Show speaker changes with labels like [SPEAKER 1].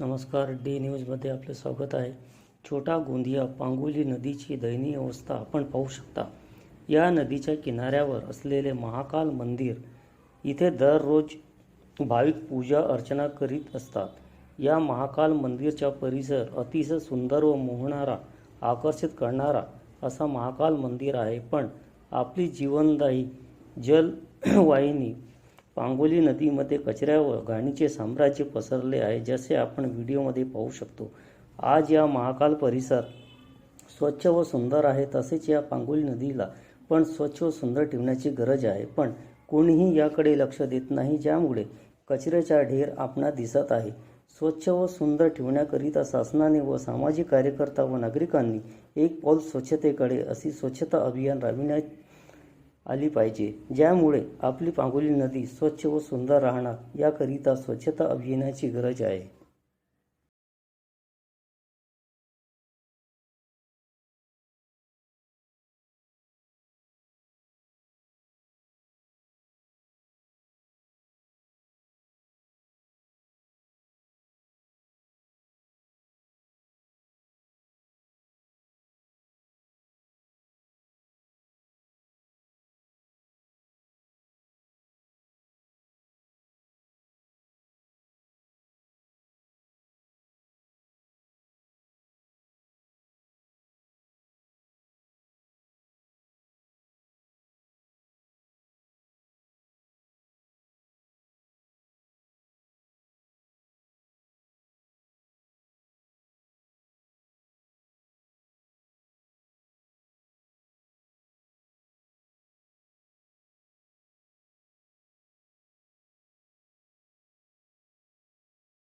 [SPEAKER 1] नमस्कार डी न्यूजमध्ये आपले स्वागत आहे. छोटा गोंदिया पांगोली नदीची दयनीय अवस्था आपण पाहू शकता. या नदीच्या किनाऱ्यावर असलेले महाकाल मंदिर इथे दररोज भाविक पूजा अर्चना करीत असतात. या महाकाल मंदिरचा परिसर अतिशय सुंदर व मोहणारा आकर्षित करणारा असा महाकाल मंदिर आहे. पण आपली जीवनदायी जलवाहिनी पांगोली नदीमध्ये कचऱ्या व घाणीचे साम्राज्य पसरले आहे जसे आपण व्हिडिओमध्ये पाहू शकतो. आज या महाकाल परिसर स्वच्छ व सुंदर आहे तसेच या पांगोली नदीला पण स्वच्छ व सुंदर ठेवण्याची गरज आहे. पण कोणीही याकडे लक्ष देत नाही ज्यामुळे कचऱ्याचा ढेर आपणा दिसत आहे. स्वच्छ व सुंदर ठेवण्याकरिता शासनाने व सामाजिक कार्यकर्ता व नागरिकांनी एक पाऊल स्वच्छतेकडे अशी स्वच्छता अभियान राबविण्यात आली पाहिजे. ज्यामुळे आपली पांगोली नदी स्वच्छ व सुंदर राहणार याकरिता स्वच्छता अभियानाची गरज आहे.